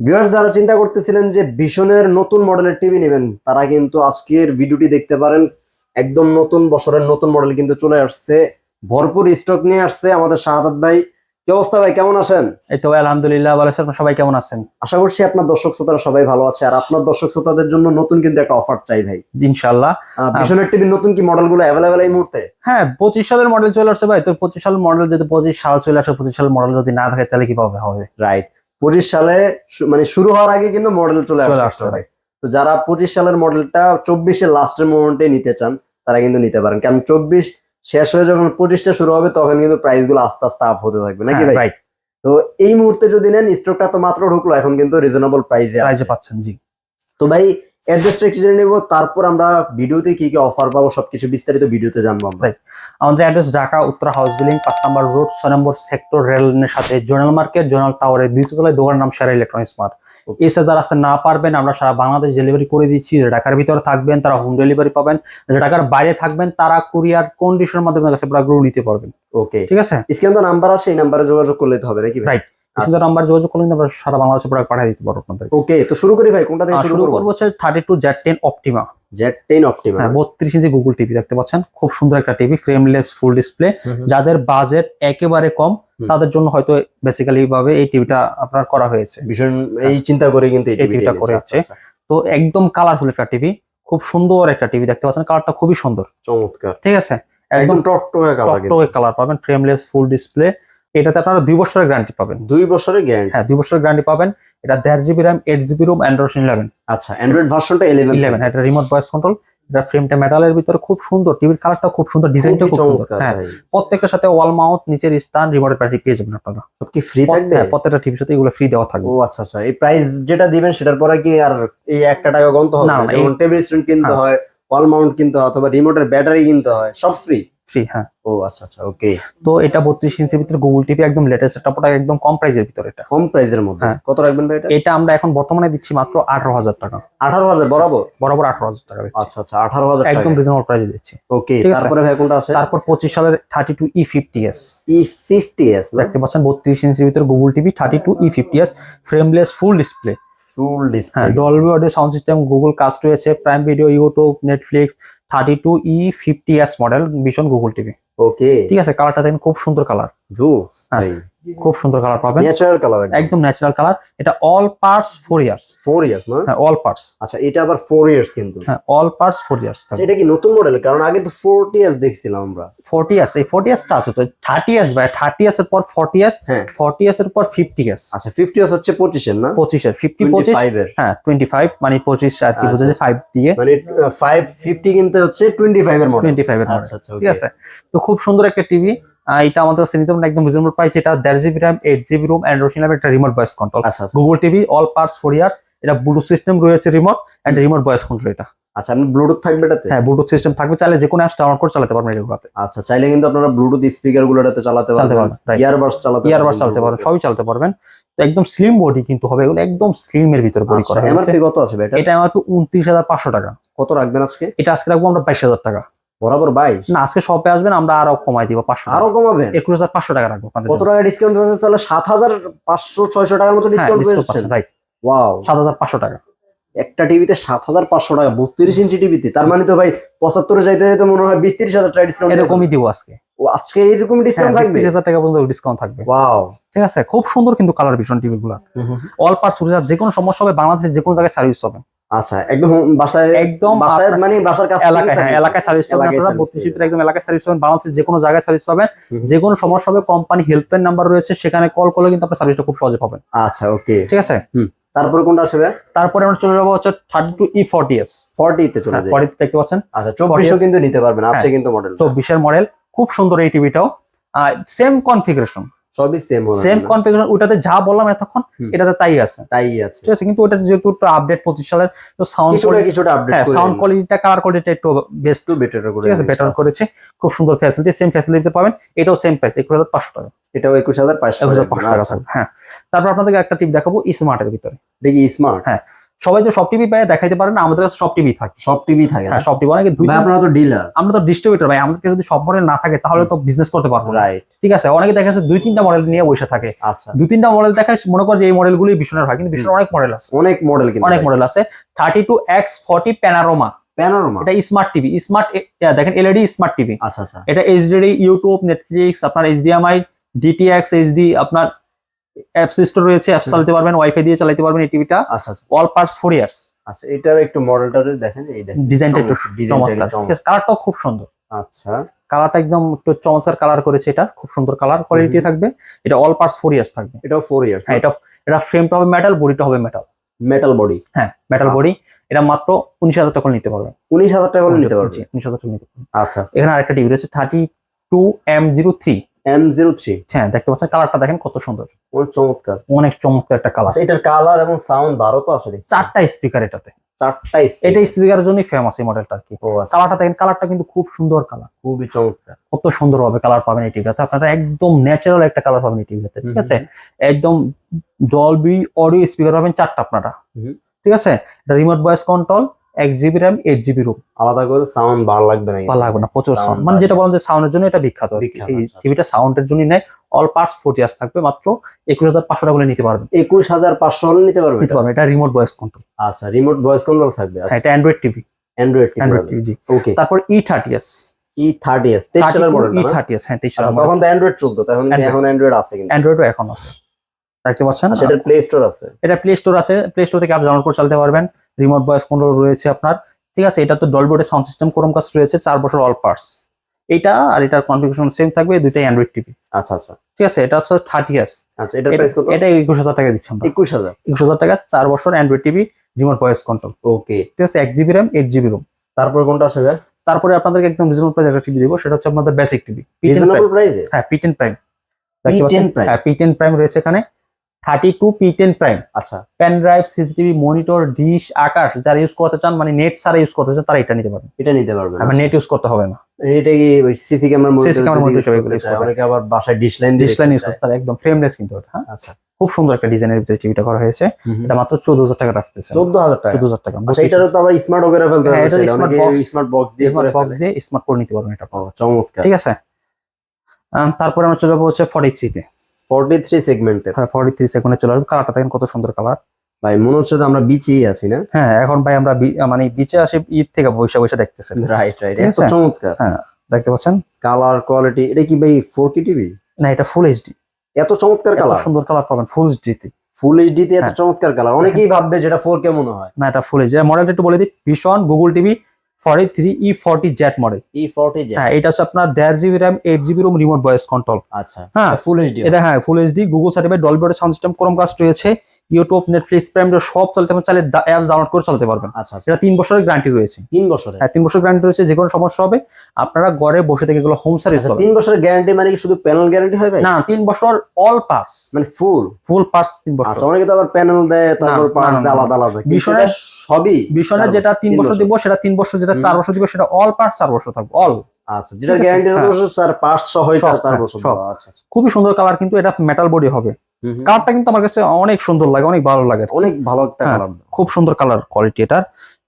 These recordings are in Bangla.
ভিউয়ার্স যারা চিন্তা করতেছিলেন যে ভীষণের নতুন মডেলের টিভি নেবেন তারা কিন্তু আজকের ভিডিওটি দেখতে পারেন। একদম নতুন বছরের নতুন মডেল কিন্তু চলে আসছে। ভরপুর স্টক নিয়ে আসছে আমাদের শাহাদাত ভাই। কি অবস্থা ভাই? কেমন আছেন? এই তো ভাই, আলহামদুলিল্লাহ ভালো আছেন? সবাই কেমন আছেন? আশা করছি আপনার দর্শক শ্রোতারা সবাই ভালো আছে। আর আপনার দর্শক শ্রোতাদের জন্য নতুন কিন্তু একটা অফার চাই ভাই। ইনশাল্লাহ আহ, ভীষণের টিভির নতুন কি মডেলগুলো অ্যাভেলেবেল এই মুহূর্তে? হ্যাঁ পঁচিশ সালের মডেল চলে আসছে ভাই। তো পঁচিশ সালের মডেল যদি পঁচিশ সাল চলে আসে পঁচিশ সালের মডেল যদি না থাকে তাহলে কীভাবে হবে? রাইট পঁচিশ সালে মানে শুরু হওয়ার আগে কিন্তু মডেল চলে আসছে ভাই তো যারা পঁচিশ সালের মডেলটা চব্বিশের লাস্টের মোমেন্টে নিতে চান তারা কিন্তু নিতে পারেন। কারণ চব্বিশ শেষ হয়ে যখন পঁচিশটা শুরু হবে তখন কিন্তু প্রাইসগুলো আস্তে আস্তে আপ হতে থাকবে নাকি ভাই? তো এই মুহূর্তে যদি নেন স্টকটা তো মাত্র ঢুকলো এখন কিন্তু রিজনেবল প্রাইসে পাচ্ছেন জি। তো ভাই অ্যাড্রেসটা একটু জেনে নেব তারপর আমরা ভিডিওতে কি কি অফার পাবো সবকিছু বিস্তারিত ভিডিওতে জানব আমরা। আমাদের অ্যাড্রেস ঢাকা উত্তর হাউস বিল্ডিং পাঁচ নম্বর রোড ছয় নম্বর সেক্টর সাথে জোনাল মার্কেট জোনাল টাওয়ারের দ্বিতীয় তলায় দোকানের নাম সেরা ইলেকট্রনিক্স মার্ট এই সাথে রাস্তা না পারবেন আমরা সারা বাংলাদেশ ডেলিভারি করে দিচ্ছি ঢাকার ভিতরে থাকবেন তারা হোম ডেলিভারি পাবেন। ঢাকার বাইরে থাকবেন তারা কুরিয়ার কন্ডিশনের মাধ্যমে কাছে প্রোডাক্টগুলো নিতে পারবেন। ওকে ঠিক আছে? স্ক্যান তো নাম্বার আছে এই নাম্বারে যোগাযোগ করলে হবে নাকি ভাই? Right. নাম্বার যোগাযোগ করলে আমরা সারা বাংলাদেশে প্রোডাক্ট পাঠিয়ে দিতে পারব আপনাদের ওকে তো শুরু করি ভাই কোনটা থেকে শুরু করব? হচ্ছে thirty two Z ten Optima Z ten Optima হ্যাঁ বত্রিশ ইঞ্চি গুগল টিভি দেখতে পাচ্ছেন। খুব সুন্দর একটা টিভি ফ্রেমলেস ফুল ডিসপ্লে যাদের বাজেট একেবারে কম তাদের জন্য হয়তো বেসিক্যালি ভাবে এই টিভিটা আপনার করা হয়েছে। ভীষণ এই চিন্তা করে কিন্তু এই টিভিটা টিভিটা করেছে। আচ্ছা, তো একদম কালারফুল একটা টিভি খুব সুন্দর একটা টিভি দেখতে পাচ্ছেন। কালারটা খুবই সুন্দর। চমৎকার। ঠিক আছে? একদম টকটকে কালার পাবেন। ফ্রেমলেস ফুল ডিসপ্লে এটাতে আপনারা দুই বছরের গ্যারান্টি পাবেন। দুই বছরের গ্যারান্টি হ্যাঁ দুই বছরের গ্যারান্টি পাবেন। এটা দেড় GB RAM eight GB ROM Android eleven আচ্ছা অ্যান্ড্রয়েড ভার্সনটা 11 ইলেভেন এটা রিমোট ভয়েস কন্ট্রোল এটা ফ্রেমটা মেটালের ভিতরে খুব সুন্দর টিভির কালারটা খুব সুন্দর ডিজাইনটা খুব সুন্দর। হ্যাঁ প্রত্যেকটার সাথে ওয়াল মাউথ নিচের স্থান রিমোটের ব্যাটারি পেয়ে যাবেন আপনারা। সব কি ফ্রি থাকবে? হ্যাঁ, প্রত্যেকটা টিভির সাথে এগুলো ফ্রি দেওয়া থাকবে। ও আচ্ছা আচ্ছা এই প্রাইস যেটা দিবেন সেটার পরে কি আর এই একটা টাকা গন্ত হবে? না, যেমন টেবিল স্ট্যান্ড কিনতে হ্যাঁ। হয় ওয়াল মাউন্ট কিনতে হয় অথবা রিমোটের ব্যাটারি কিনতে হয় সব ফ্রি ফ্রি হ্যাঁ। ও আচ্ছা আচ্ছা ওকে তো এটা বত্রিশ ইঞ্চির ভিতরে গুগল টিভি একদম লেটেস্ট একটা প্রোডাক্ট একদম কম প্রাইসের ভিতরে এটা। কম প্রাইসের মধ্যে। হ্যাঁ। কত রাখবেন ভাই এটা? এটা আমরা এখন বর্তমানে দিচ্ছি মাত্র আঠারো হাজার টাকা। আঠারো হাজার বরাবর? বরাবর আঠারো হাজার টাকা দিচ্ছি। আচ্ছা আচ্ছা আঠারো হাজার একদম রিজনেবল প্রাইসে দিচ্ছি। ওকে তারপরে ভাই কোনটা আছে? তারপর পঁচিশ সালের thirty two E fifty S E fifty S দেখতে পাচ্ছেন বত্রিশ ইঞ্চির ভিতরে Google TV thirty two E fifty S frameless full display full display Dolby audio sound system Google cast রয়েছে Prime Video YouTube Netflix thirty two E fifty S model Vision Google TV. Okay ঠিক আছে কালারটা দেখেন খুব সুন্দর কালার। জুস হ্যাঁ। খুব সুন্দর কালার পাবেন। ন্যাচারাল কালার একদম। ন্যাচারাল কালার এটা all parts four years four years না? হ্যাঁ অল পার্টস আচ্ছা এটা আবার ফোর ইয়ার্স কিন্তু। হ্যাঁ অল পার্টস ফোর ইয়ার্স আচ্ছা, এটা কি নতুন মডেল কারণ আগে তো ফোরটি ইয়ার্স দেখছিলাম আমরা। ফোর্টি ইয়ার্স এই ফোর্টি ইয়ার্সটা আছে তো থার্টি ইয়ার্স ভাই থার্টি ইয়ার্স এর পর ফোর্টি ইয়ার্স হ্যাঁ। ফোর্টি ইয়ার্স এর পর ফিফটি ইয়ার্স আচ্ছা ফিফটি ইয়ার্স হচ্ছে পঁচিশের না? পঁচিশের ফিফটি পঁচিশ 25 এর। হ্যাঁ টোয়েন্টি ফাইভ মানে পঁচিশ আর কি আচ্ছা, বোঝা যায় ফাইভ দিয়ে। মানে ফাইভ ফিফটি কিন্তু হচ্ছে টোয়েন্টি ফাইভ এর মডেল টোয়েন্টি ফাইভ এর আচ্ছা আচ্ছা ঠিক আছে? তো খুব সুন্দর একটা টিভি এটা আমাদের কাছে নিতে একদম রিজনেবল প্রাইস এটা দেড় GB RAM eight GB ROM Android eleven একটা রিমোট ভয়েস কন্ট্রোল আচ্ছা আচ্ছা। Google TV all parts four years এটা ব্লুটুথ সিস্টেম রয়েছে remote and remote voice control এটা। আচ্ছা আপনি ব্লুটুথ থাকবে এটাতে? হ্যাঁ ব্লুটুথ সিস্টেম থাকবে চাইলে যে কোনো অ্যাপস ডাউনলোড করে চালাতে পারবেন এগুলোতে। আচ্ছা চাইলে কিন্তু আপনারা ব্লুটুথ স্পিকারগুলো এটাতে চালাতে পারবেন। ইয়ারবাডস চালাতে ইয়ারবাস চালাতে পারবেন সবই চালাতে পারবেন। তো একদম স্লিম বডি কিন্তু হবে এগুলো একদম স্লিম এর ভিতরে বডি করা হয়েছে। এমআরপি কত আছে এটা? এটা আমার উনত্রিশ হাজার পাঁচশো টাকা। কত রাখবেন আজকে? এটা আজকে রাখব আমরা বাইশ হাজার টাকা। বরাবর বাইশ? না আজকে শপে আসবেন আমরা আরও কমাই দিব পাঁচশো আরও কমাবেন? একুশ হাজার পাঁচশো টাকা রাখব কত টাকা ডিসকাউন্ট আছে? তাহলে সাত হাজার পাঁচশো ছয়শো টাকার মতো ডিসকাউন্ট রাইট ওয়াও সাত হাজার পাঁচশো টাকা। একটা টিভিতে সাত হাজার পাঁচশো টাকা বত্রিশ ইঞ্চি টিভিতে। তার মানে তো ভাই পঁচাত্তরে যাইতে যাইতে মনে হয় বিশ তিরিশ হাজার টাকা ডিসকাউন্ট এরকমই দিব আজকে। ও আজকে এরকম ডিসকাউন্ট হ্যাঁ থাকবে? তিরিশ হাজার টাকা পর্যন্ত ডিসকাউন্ট থাকবে। ওয়াও ঠিক আছে? খুব সুন্দর কিন্তু কালার ভিশন টিভি গুলা। অল পার্টস যে কোনো সমস্যা হবে বাংলাদেশের যে কোনো জায়গায় সার্ভিস হবে। আচ্ছা একদম বাসায় একদম বাসায় মানে বাসার কাছে এলাকায় হ্যাঁ এলাকায় সার্ভিস পাবেন আপনারা service বত্রিশ একদম এলাকায় সার্ভিস পাবেন বাংলাদেশের যে কোনো জায়গায় সার্ভিস পাবেন। যে কোনো সমস্যা হবে কোম্পানি হেল্পলাইন নাম্বার রয়েছে সেখানে কল করলে কিন্তু আপনার সার্ভিসটা খুব সহজে পাবেন। আচ্ছা ওকে ঠিক আছে? তারপরে কোনটা ভাই তারপরে আমরা চলে যাব হচ্ছে thirty two E forty S forty তে চলে যায় ফর্টি দেখতে পাচ্ছেন? আচ্ছা চব্বিশও কিন্তু নিতে পারবেন আছে হ্যাঁ। কিন্তু মডেল চব্বিশের মডেল খুব সুন্দর এই টিভিটাও সেম কনফিগারেশন সবই সেম সেম কনফিগারেশন ওটাতে যা বললাম এতক্ষণ এটাতে তাই আছে। তাই আছে। ঠিক আছে কিন্তু ওটা যেহেতু একটু আপডেট পঁচিশ সালের তো সাউন্ড কিছুটা কিছুটা আপডেট হ্যাঁ সাউন্ড কোয়ালিটিটা কালার কোয়ালিটিটা একটু বেস্ট টু বেটার করে ঠিক আছে বেটার করেছে। খুব সুন্দর ফ্যাসিলিটি সেম ফ্যাসিলিটি পাবেন। এটাও সেম প্রাইস একুশ হাজার পাঁচশো টাকা। এটাও একুশ হাজার পাঁচশো একুশ হাজার পাঁচশো টাকা আচ্ছা। হ্যাঁ। তারপর আপনাদের একটা টিপ দেখাবো স্মার্টের ভিতরে। দেখি স্মার্ট হ্যাঁ। সবাই তো সব টিভি পায় দেখাইতে পারে না আমাদের কাছে সব টিভি থাকে। সব টিভি থাকে হ্যাঁ সব টিভি অনেকে দুই ভাই আপনারা তো ডিলার আমরা তো ডিস্ট্রিবিউটর ভাই আমাদের কাছে যদি সব মডেল না থাকে তাহলে তো বিজনেস করতে পারব না। রাইট ঠিক আছে? অনেকে দেখা যাচ্ছে দুই তিনটা মডেল নিয়ে বসে থাকে। আচ্ছা। দুই তিনটা মডেল দেখায় মনে করে যে এই মডেলগুলি ভীষণের হয় কিন্তু ভীষণের অনেক মডেল আছে। অনেক মডেল কিন্তু অনেক মডেল আছে। Thirty two X forty panorama panorama এটা স্মার্ট টিভি স্মার্ট দেখেন এলইডি স্মার্ট টিভি আচ্ছা আচ্ছা। এটা এইচডি ইউটিউব নেটফ্লিক্স আপনার এইচডিএমআই ডিটিএক্স এইচডি আপনার অ্যাপস স্টোর রয়েছে অ্যাপস চালাতে পারবেন ওয়াইফাই দিয়ে চালাতে পারবেন এই টিভিটা আচ্ছা আচ্ছা। অল পার্টস ফোর ইয়ার্স আচ্ছা এটার একটু মডেলটা যদি দেখেন এই দেখেন ডিজাইনটা একটু চমৎকার, কালারটাও খুব সুন্দর। আচ্ছা। কালারটা একদম একটু চমৎকার কালার করেছে এটা। খুব সুন্দর কালার কোয়ালিটি থাকবে। এটা অল পার্টস ফোর ইয়ার্স থাকবে। এটাও ফোর ইয়ার্স হ্যাঁ এটা এটা ফ্রেমটা হবে মেটাল বডিটা হবে মেটাল মেটাল বডি হ্যাঁ মেটাল আচ্ছা। বডি এটা মাত্র উনিশ হাজার টাকা নিতে পারবেন। উনিশ হাজার টাকা নিতে পারবে। উনিশ হাজার টাকা নিতে পারবেন। আচ্ছা। এখানে আরেকটা টিভি রয়েছে thirty two M zero three M zero three হ্যাঁ দেখতে পাচ্ছেন কালারটা দেখেন কত সুন্দর। অনেক চমৎকার। অনেক চমৎকার একটা কালার। আচ্ছা এটার কালার এবং সাউন্ড ভালো তো আছে দেখছি। চারটা স্পিকার এটাতে। চারটা। এটা স্পিকারের জন্যই ফেমাস এই মডেলটা আর কি। ও আচ্ছা। কালারটা দেখেন কালারটা কিন্তু খুব সুন্দর কালার। খুবই চমৎকার। কত সুন্দর ভাবে কালার পাবেন এই টিভিটাতে আপনারা একদম ন্যাচারাল একটা কালার পাবেন এই টিভিটাতে ঠিক আছে? একদম ডলবি অডিও স্পিকার পাবেন চারটা আপনারা। ঠিক আছে? এটা রিমোট ভয়েস কন্ট্রোল এক GB RAM eight GB ROM আলাদা করে সাউন্ড ভালো লাগবে না ভালো লাগবে না প্রচুর সাউন্ড মানে যেটা বলেন যে সাউন্ডের জন্য এটা বিখ্যাত। এই আচ্ছা, টিভিটা সাউন্ডের জন্য নেয়। অল পার্টস ফোর্টি ইয়ার্স থাকবে মাত্র একুশ হাজার পাঁচশো টাকা নিতে পারবেন। একুশ হাজার পাঁচশো হলে নিতে পারবে নিতে পারবেন এটা রিমোট ভয়েস কন্ট্রোল আচ্ছা রিমোট ভয়েস কন্ট্রোল থাকবে হ্যাঁ এটা Android TV Android Android TV জি। ওকে তারপর E thirty S E thirty S তেইশ সালের মডেল ই থার্টি এস হ্যাঁ তেইশ সালের আচ্ছা, তখন তো অ্যান্ড্রয়েড চলতো তখন এখন অ্যান্ড্রয়েড আছে কিন্তু। অ্যান্ড্রয়েডও এখন আছে। দেখতে পাচ্ছেন? এটার প্লে স্টোর আছে। এটা প্লে স্টোর আছে। প্লে স্টোর থেকে আপনি ডাউনলোড করে চালাতে পারবেন। রিমোট ভয়েস কন্ট্রোল রয়েছে আপনার। ঠিক আছে এটা তো ডলবোর্ডের সাউন্ড সিস্টেম কোরম কাস্ট রয়েছে চার বছর অল পার্টস এটা আর এটার কনফিগারেশন সেম থাকবে দুইটাই অ্যান্ড্রয়েড টিভি আচ্ছা আচ্ছা। ঠিক আছে এটা হচ্ছে থার্টি ইয়ার্স আচ্ছা এটার প্রাইস কত? এটা একুশ হাজার টাকা দিচ্ছি আমরা। একুশ হাজার। একুশ হাজার টাকা চার বছর Android TV remote voice control okay ঠিক আছে এক GB RAM eight GB ROM তারপর কোনটা আসে যায়? তারপরে আপনাদেরকে একদম রিজনেবল প্রাইস একটা টিভি দিব সেটা হচ্ছে আপনাদের বেসিক টিভি রিজনেবল প্রাইসে হ্যাঁ P ten Prime P10 Prime? হ্যাঁ পি টেন প্রাইম রয়েছে এখানে। Thirty two P ten Prime আচ্ছা pen drive CCTV monitor dish Akash যারা ইউজ করতে চান মানে নেট ছাড়া ইউজ করতে চান তারা এটা নিতে পারবেন। এটা নিতে পারবেন আবার নেট ইউজ করতে হবে না। এটা কি সিসি ক্যামেরা monitor হিসেবে মনিটর use করতে অনেকে আবার বাসায় dish line dish line use করতে তারা একদম ফ্রেমলেস কিন্তু ওটা হ্যাঁ? আচ্ছা। খুব সুন্দর একটা ডিজাইনের ভিতরে টিভিটা করা হয়েছে। এটা মাত্র চোদ্দ হাজার টাকা রাখতেছে। চোদ্দ হাজার টাকা? চোদ্দ হাজার টাকা আচ্ছা এটারও তো আবার স্মার্ট করে ফেলতে হবে এটা অনেকে box। স্মার্ট বক্স দিয়ে স্মার্ট বক্স দিয়ে স্মার্ট করে নিতে পারবেন এটা। চমৎকার। ঠিক আছে? তারপরে আমরা চলে যাব হচ্ছে ফর্টি 43 সেগমেন্টের হ্যাঁ ফর্টি থ্রি সেকেন্ডে চলে আসবে। কালারটা দেখেন কত সুন্দর কালার ভাই মনে হচ্ছে আমরা বিচেই আছি না? হ্যাঁ এখন ভাই আমরা মানে বিচে আসি ঈদ থেকে বৈশা বৈশা দেখতেছেন রাইট রাইট এত চমৎকার। হ্যাঁ দেখতে পাচ্ছেন? কালার কোয়ালিটি এটা কি ভাই 4K টিভি না এটা ফুল এইচডি এত চমৎকার কালার সুন্দর কালার পাবেন ফুল এইচডি ফুল এইচডি তে এত হ্যাঁ। চমৎকার কালার অনেকেই ভাববে যেটা 4K মনে হয়। না এটা ফুল এইচডি মডেলটা একটু বলে দিই। Vision Google TV forty three E forty Z model E40 যে হ্যাঁ এটা হচ্ছে আপনার দেড় GB RAM eight GB ROM remote voice control আচ্ছা হ্যাঁ, ফুল এইচডি এটা হ্যাঁ full HD Google certified Dolby sound system Chromecast রয়েছে ইউটিউব নেটফ্লিক্স প্রাইম সব চালাতে পারবেন চাইলে অ্যাপ ডাউনলোড করে চালাতে পারবেন। আচ্ছা আচ্ছা। এটা তিন বছরের গ্যারান্টি রয়েছে। 3 বছরের? হ্যাঁ তিন বছর গ্যারান্টি রয়েছে যে কোনো সমস্যা হবে আপনারা ঘরে বসে থেকে এগুলো হোম সার্ভিস আচ্ছা 3 বছরের গ্যারান্টি মানে কি শুধু প্যানেল গ্যারান্টি ভাই? না তিন বছর অল পার্টস মানে ফুল ফুল পার্টস তিন বছর। আচ্ছা অনেকে তো আবার প্যানেল দেয় তারপর পার্টস আলাদা আলাদা। সবই চার যেটা তিন তিন বছর। দিব সেটা তিন বছর যেটা। চার বছর দিব সেটা অল পার্টস চার বছর থাকবে অল আচ্ছা যেটা গ্যারান্টি হ্যাঁ। স্যার পার্টস সব, তার 4 হ্যাঁ, বছর আচ্ছা আচ্ছা। খুবই সুন্দর কালার কিন্তু এটা মেটাল বডি হবে। কালারটা কিন্তু আমার কাছে অনেক সুন্দর লাগে অনেক ভালো লাগে অনেক ভালো একটা হ্যাঁ। কালার খুব সুন্দর কালার কোয়ালিটি এটার।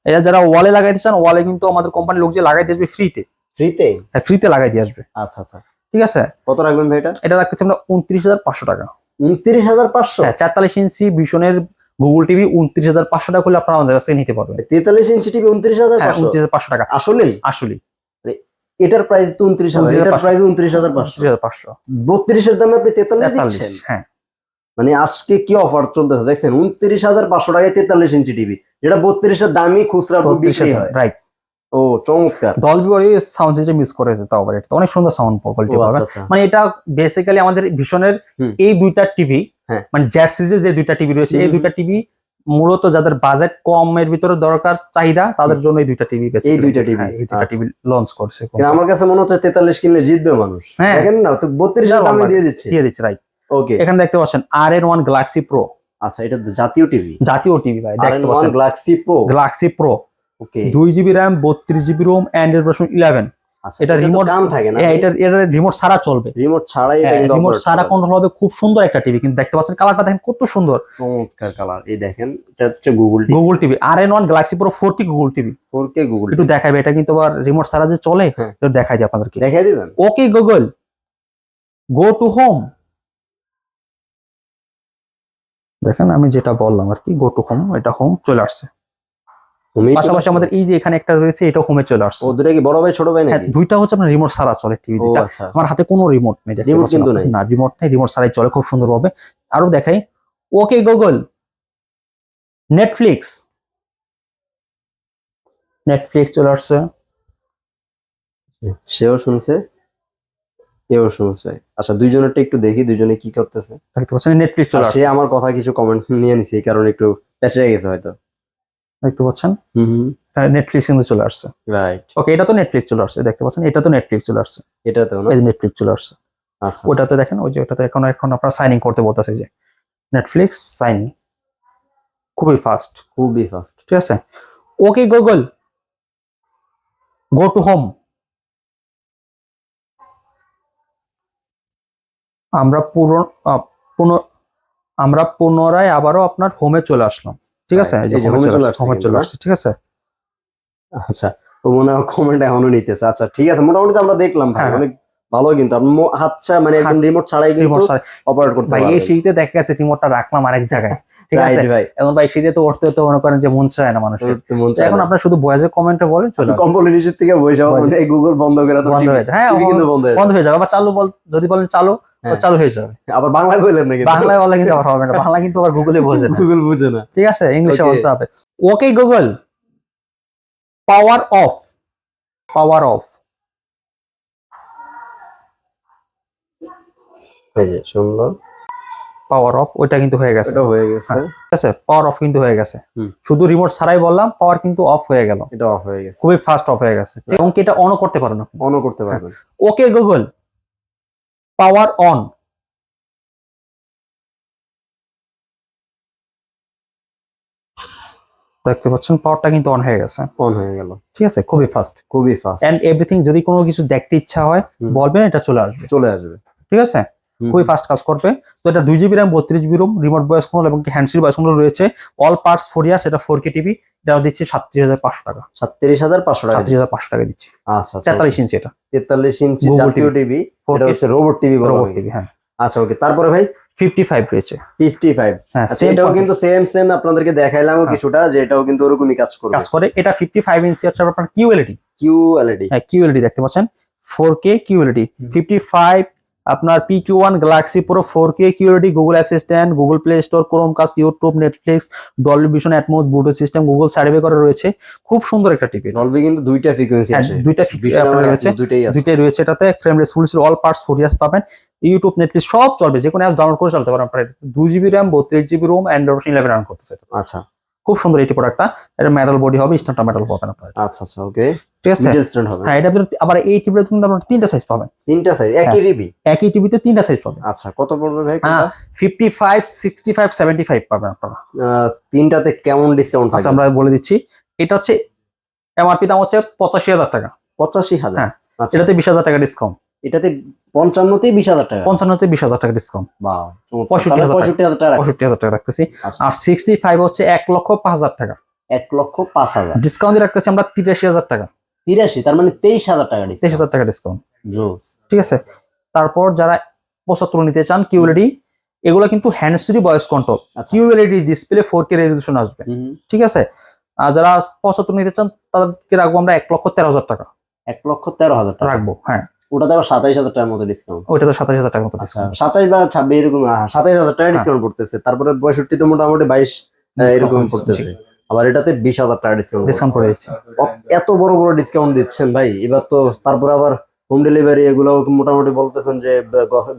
এটা যারা ওয়ালে লাগাইতে চান ওয়ালে কিন্তু আমাদের কোম্পানির লোক যে লাগাই দিয়ে আসবে ফ্রিতে ফ্রিতে হ্যাঁ ফ্রিতে লাগাই দিয়ে আসবে। আচ্ছা আচ্ছা। ঠিক আছে? কত রাখবেন ভাই এটা? এটা রাখতেছি আমরা উনত্রিশ হাজার পাঁচশো টাকা। 29500 হ্যাঁ চারতাল্লিশ ইঞ্চি ভীষণের গুগল টিভি উনত্রিশ হাজার পাঁচশো টাকা করলে আপনারা আমাদের কাছ থেকে নিতে পারবেন। 43 ইঞ্চি টিভি 29500 হ্যাঁ উনত্রিশ হাজার পাঁচশো টাকা। আসলেই? আসলে এটার প্রাইস তো 29000 এটার প্রাইস 29500 উনত্রিশ হাজার পাঁচশো। 32 এর দামে আপনি 43 দিচ্ছেন? তেতাল্লিশ হ্যাঁ। মানে আজকে কি অফার চলতেছে? দেখছেন 29500 টাকায় 43 ইঞ্চি টিভি যেটা 32 এর দামই খুচরা বিক্রি হয়। রাইট ও চমৎকার। Dolby body sound system use করেছে তাও আবার এটা অনেক সুন্দর সাউন্ড কোয়ালিটি ও পাবেন আচ্ছা আচ্ছা। মানে এটা বেসিক্যালি আমাদের ভীষণের এই দুইটা টিভি হ্যাঁ। মানে জ্যাট সিরিজের যে দুইটা টিভি রয়েছে এই। দুইটা টিভি মূলত যাদের বাজেট কমের ভিতরে দরকার চাহিদা তাদের জন্য এই দুইটা টিভি এই দুইটা TV, এই দুইটা আচ্ছা। টিভি লঞ্চ করছে আমার কাছে মনে হচ্ছে 43 কিনলে জিতবে মানুষ। হ্যাঁ। দেখেন না তো 32 এর দামে দিয়ে দিচ্ছে। দিয়ে দিচ্ছে রাইট ওকে এখানে দেখতে পাচ্ছেন আর এন ওয়ান গ্যালাক্সি প্রো আচ্ছা এটা জাতীয় টিভি জাতীয় টিভি ভাই আর দেখতে পাচ্ছেন। Galaxy Pro Galaxy Pro okay দুই জিবি র্যাম বত্রিশ GB ROM Android version eleven আচ্ছা এটা এটা রিমোট কান থাকে না হ্যাঁ, এটা এটা রিমোট ছাড়া চলবে। রিমোট ছাড়াই এটা কিন্তু রিমোট ছাড়া কন্ট্রোল হবে খুব সুন্দর একটা টিভি কিন্তু দেখতে পাচ্ছেন কালারটা দেখেন কত সুন্দর। চমৎকার কালার এই দেখেন এটা হচ্ছে গুগল গুগল টিভি আর এন ওয়ান গ্যালাক্সি পুরো ফোর কি Google TV four K Google একটু দেখাবে এটা কিন্তু আবার রিমোট ছাড়া যে চলে হ্যাঁ। একটু দেখাই দিই আপনাদেরকে। দেখাই দিবেন? Okay Google go to home দেখেন আমি যেটা বললাম আর কি গো টু হোম এটা হোম চলে আসছে। পাশাপাশি আমাদের এই যে এখানে একটা রয়েছে এটা হোমে চলে আসছে। ও দুটা কি বড় ভাই ছোট ভাই হ্যাঁ নাকি? দুইটা হচ্ছে আপনার রিমোট ছাড়া চলে টিভি ও আচ্ছা। আমার হাতে কোনো রিমোট নেই Remote কিন্তু নাই। না রিমোট নেই রিমোট ছাড়াই চলে খুব সুন্দরভাবে। আরও দেখাই। ওকে গুগল নেটফ্লিক্স নেটফ্লিক্স চলে আসছে। সেও শুনছে এও শুনছে। আচ্ছা দুইজনেরটা একটু দেখি দুইজনে কি করতেছে। দেখতে পাচ্ছেন নেটফ্লিক্স চলে আসছে সে আমার কথা কিছু কমেন্ট নিয়ে নিছে এই কারণে একটু পেঁচে গেছে হয়তো। দেখতে পাচ্ছেন? নেটফ্লিক্স কিন্তু চলে আসছে। রাইট ওকে এটা তো নেটফ্লিক্স চলে আসছে দেখতে পাচ্ছেন? এটা তো নেটফ্লিক্স চলে আসছে। এটাতেও না? এই নেটফ্লিক্স চলে আসছে। আচ্ছা ওটাতে দেখেন ওই যে ওটাতে এখন এখন আপনার সাইন ইন করতে বলতেছে যে নেটফ্লিক্স সাইন খুবই ফাস্ট খুবই ফাস্ট ঠিক আছে? Okay Google go to home আমরা পুরো আমরা পুনরায় আবারও আপনার হোমে চলে আসলাম। ঠিক আছে? Right, এই যে এই যে হোমে home এ চলে চলে আসছে হোমে আসছে চলে কিন্তু, আসছে ঠিক আছে? আচ্ছা তো মনে হয় কমেন্ট এখনও নিতেছে। আচ্ছা ঠিক আছে মোটামুটি তো আমরা দেখলাম ভাই হ্যাঁ। অনেক ভালো কিন্তু। হাতটা মানে একদম রিমোট ছাড়াই কিন্তু অপারেট করতে ভাই এই শীতে দেখা গেছে রিমোটটা রাখলাম আরেক জায়গায় ঠিক আছে? ভাই। এখন ভাই শীতে তো উঠতে তো মনে করেন যে মন চায় না মানুষের। মন এখন। আপনার শুধু বয়েজে কমেন্টে বলেন চলে নিচের থেকে বসে। মানে গুগল বন্ধ করে তো বন্ধ হয়ে যায়। হ্যাঁ কিন্তু বন্ধ হয়ে যাবে আবার চালু বল যদি বলেন চালু। হ্যাঁ। চালু হয়ে যাবে। আবার বাংলায় বললেন নাকি বাংলায় বলে কিন্তু আবার হবে না বাংলা কিন্তু আবার গুগলে বোঝে না। গুগল বুঝে না। ঠিক আছে ইংলিশে বলতে হবে। Okay Google power off power off শুনলো। পাওয়ার অফ ওইটা কিন্তু হয়ে গেছে। হয়ে গেছে। ঠিক আছে পাওয়ার অফ কিন্তু হয়ে গেছে। শুধু রিমোট ছাড়াই বললাম পাওয়ার কিন্তু অফ হয়ে গেল। এটা অফ হয়ে গেছে। খুবই ফাস্ট অফ হয়ে গেছে। এবং কি এটা অনও করতে পারেন আপনি? অনও করতে পারবেন। Okay Google power on. দেখতে পাচ্ছেন পাওয়ারটা কিন্তু অন হয়ে গেছে। অন হয়ে গেল। ঠিক আছে? খুবই ফাস্ট খুবই ফাস্ট এন্ড এভরিথিং যদি কোনো কিছু দেখতে ইচ্ছা হয়। বলবেন এটা চলে আসবে। চলে আসবে। ঠিক আছে। খুবই ফাস্ট কাজ করবে। তো এটা দুই জিবি র্যাম বত্রিশ GB ROM remote voice control এবং হ্যান্ডসির বয়স কন্ট্রোল রয়েছে। অল পার্টস ফোর ইয়ার্স এটা ফোর কে টিভি এটা দিচ্ছি সাতত্রিশ হাজার পাঁচশো টাকা। সাতত্রিশ হাজার পাঁচশো টাকা সাতত্রিশ হাজার পাঁচশো টাকা দিচ্ছি। আচ্ছা আচ্ছা। তেতাল্লিশ ইঞ্চি এটা। তেতাল্লিশ ইঞ্চি জাতীয় টিভি এটা হচ্ছে রোবট টিভি রোবট টিভি হ্যাঁ। আচ্ছা ওকে তারপরে ভাই? ফিফটি ফাইভ রয়েছে। ফিফটি ফাইভ হ্যাঁ আচ্ছা এটাও কিন্তু সেম সেম আপনাদেরকে দেখাইলাম হ্যাঁ। কিছুটা যে এটাও কিন্তু ওরকমই কাজ করবে। কাজ করে। এটা ফিফটি ফাইভ ইঞ্চি হচ্ছে আপনার কিউএলইডি কিউ এলইডি হ্যাঁ কিউএলইডি দেখতে পাচ্ছেন। Four K QLED fifty five আপনার পি কিউ ওয়ান গ্যালাক্সি পুরো four K কিউরিটি Google Assistant Google Play Store Chromecast YouTube Netflix Dolby Vision Atmos Bluetooth system Google survey করা রয়েছে। খুব সুন্দর একটা টিভি ডলবি কিন্তু দুইটা ফ্রিকোয়েন্সি আছে। দুইটা ভীষণ আপনার রয়েছে। দুইটাই দুইটাই রয়েছে এটাতে। Frameless full all parts four years পাবেন। ইউটিউব নেটফ্লিক্স সব চলবে। যে কোনো অ্যাপস ডাউনলোড করে চলতে পারেন। আপনার দুই জিবি র্যাম বত্রিশ GB ROM Android eleven run করতেছে। আচ্ছা। খুব সুন্দর এটি প্রোডাক্টটা এটা মেটাল বডি হবে স্টার্টা মেটাল পাবেন আপনার। আচ্ছা আচ্ছা ওকে ঠিক আছে? হবে। হ্যাঁ এটা আবার এই টিভিতে কিন্তু আপনার তিনটা সাইজ পাবেন। তিনটা সাইজ একই রিবি একই টিভিতে তিনটা সাইজ পাবেন। আচ্ছা কত পড়বে ভাই হ্যাঁ fifty five sixty five seventy five পাবেন আপনারা। তিনটাতে কেমন ডিসকাউন্ট আচ্ছা থাকবে? আমরা বলে দিচ্ছি এটা হচ্ছে এমআরপি দাম হচ্ছে পঁচাশি হাজার টাকা। পঁচাশি হাজার। হ্যাঁ। আচ্ছা। এটাতে বিশ হাজার টাকা ডিসকাউন্ট এটাতে পঞ্চান্নতে বিশ হাজার টাকা। পঞ্চান্নতে বিশ হাজার টাকা ডিসকাউন্ট পঁয়ষট্টি হাজার টাকা। পঁয়ষট্টি হাজার টাকা রাখতেছি। আচ্ছা, আর সিক্সটি ফাইভ হচ্ছে এক লক্ষ পাঁচ হাজার টাকা। এক লক্ষ পাঁচ হাজার। ডিসকাউন্ট রাখতেছি আমরা তিরাশি হাজার টাকা। তিরাশি তার মানে তেইশ হাজার টাকা তেইশ হাজার টাকা ডিসকাউন্ট ঠিক আছে? তারপর যারা পঁচাত্তর নিতে চান কিউএলডি এগুলো কিন্তু hand free voice control. QLED display four K resolution আসবে। ঠিক আছে? আর যারা পঁচাত্তর নিতে চান তাদেরকে রাখব আমরা এক লক্ষ তেরো হাজার টাকা। এক লক্ষ তেরো হাজার টাকা। রাখব হ্যাঁ। ওটাতে আবার সাতাইশ হাজার টাকার মতো ডিসকাউন্ট ওটাতে তো সাতাশ হাজার টাকার মতো আচ্ছা discount। সাতাইশ বা ছাব্বিশ এরকম সাতাইশ হাজার টাকা হ্যাঁ। ডিসকাউন্ট পড়তেছে। তারপরে পঁয়ষট্টি তো মোটামুটি বাইশ এরকম পড়তেছে। আবার এটাতে বিশ হাজার টাকা ডিসকাউন্ট ডিসকাউন্ট করে দিচ্ছে এত বড় বড় ডিসকাউন্ট দিচ্ছেন ভাই। এবার তো তারপরে আবার হোম ডেলিভারি এগুলো মোটামুটি বলতেছেন যে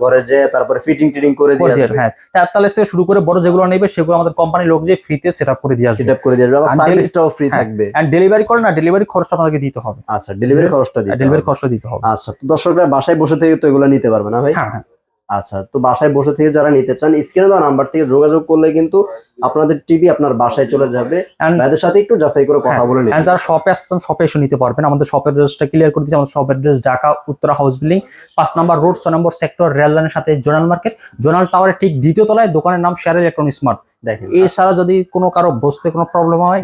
ঘরে যে তারপরে ফিটিং টিটিং করে দিয়ে আসবে। হ্যাঁ। তেতাল্লিশ থেকে শুরু করে বড় যেগুলো নেবে সেগুলো আমাদের কোম্পানি লোক যে ফ্রিতে সেট আপ করে দিয়ে আসবে। সেট আপ করে দিয়ে আসবে। সার্ভিসটাও ফ্রি হ্যাঁ। থাকবে। এন্ড ডেলিভারি করে না ডেলিভারি খরচটা আপনাদেরকে দিতে হবে। আচ্ছা ডেলিভারি খরচটা দিতে ডেলিভারি হবে। খরচটা দিতে হবে। আচ্ছা তো দর্শকরা বাসায় বসে থেকে তো এগুলো নিতে পারবে না ভাই? হ্যাঁ হ্যাঁ। আচ্ছা তো বাসায় বসে থেকে যারা নিতে চান স্ক্রিনে দেওয়া নাম্বার থেকে যোগাযোগ করলে কিন্তু আপনাদের টিভি আপনার বাসায় চলে যাবে। ভাইদের সাথে একটু যাচাই করে কথা হ্যাঁ, বলে নিন যারা শপে আসতেন শপে এসে নিতে পারবেন। আমাদের শপের অ্যাড্রেসটা ক্লিয়ার করে দিচ্ছি। আমাদের shop address Dhaka Uttara house building পাঁচ নম্বর রোড ছয় নম্বর সেক্টর রেল লাইনের সাথে জোনাল মার্কেট জোনাল টাওয়ারের ঠিক দ্বিতীয় তলায় দোকানের নাম শেয়ার ইলেকট্রনিক স্মার্ট দেখেন এছাড়া যদি কোনো কারও বসতে কোনো প্রবলেম হয়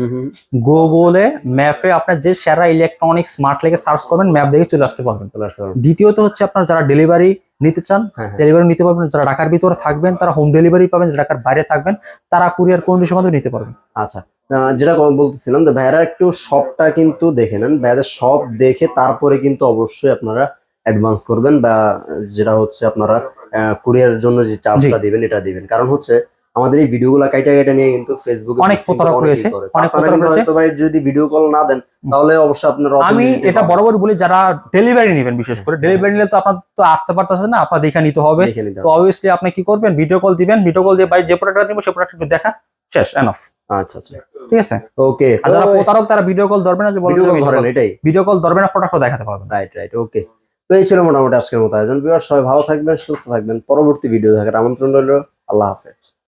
গুগলে ম্যাপে আপনার যে সেরা ইলেকট্রনিক স্মার্ট লেগে সার্চ করবেন ম্যাপ দেখে চলে আসতে পারবেন। চলে আসতে পারবেন। দ্বিতীয়ত হচ্ছে আপনার যারা ডেলিভারি নিতে চান হ্যাঁ, হ্যাঁ। ডেলিভারি নিতে পারবেন যারা ঢাকার ভিতরে থাকবেন তারা হোম ডেলিভারি পাবেন যারা ঢাকার বাইরে থাকবেন তারা কুরিয়ার কন্ডিশন মধ্যে নিতে পারবেন। আচ্ছা যেটা বলতেছিলাম যে ভাইয়ারা একটু শপটা কিন্তু দেখে নেন। ভাইয়াদের শপ দেখে তারপরে কিন্তু অবশ্যই আপনারা অ্যাডভান্স করবেন বা যেটা হচ্ছে আপনারা কুরিয়ারের জন্য যে চার্জটা দিবেন এটা দিবেন। কারণ হচ্ছে আমাদের এই ভিডিওগুলো কাইটা কাইটা নিয়ে কিন্তু ফেসবুকে অনেক প্রতারক রয়েছে, অনেক প্রতারক রয়েছে। হয়তো ভাই যদি ভিডিও কল না দেন তাহলে অবশ্যই আপনারা আমি এটা। বরাবর বলি যারা ডেলিভারি নেবেন বিশেষ করে ডেলিভারি নিলে তো আপনার তো আসতে পারতেছেন না আপনার দেখে নিতে হবে। তো। অবভিয়াসলি আপনি কি করবেন? ভিডিও কল দিবেন ভিডিও কল দিয়ে ভাই যে প্রোডাক্টটা দিব সেই প্রোডাক্ট একটু দেখা শেষ এনাফ আচ্ছা আচ্ছা। ঠিক আছে? ওকে যারা প্রতারক তারা ভিডিও কল ধরবে না যে ভিডিও কল ধরেন এটাই। ভিডিও কল ধরবে না প্রোডাক্টও দেখাতে পারবেন রাইট রাইট ওকে তো এই ছিল মোটামুটি আজকের মতো আয়োজন। ভিউয়ার সবাই ভালো থাকবেন সুস্থ থাকবেন। পরবর্তী ভিডিও দেখার আমন্ত্রণ রইল। আল্লাহ হাফেজ।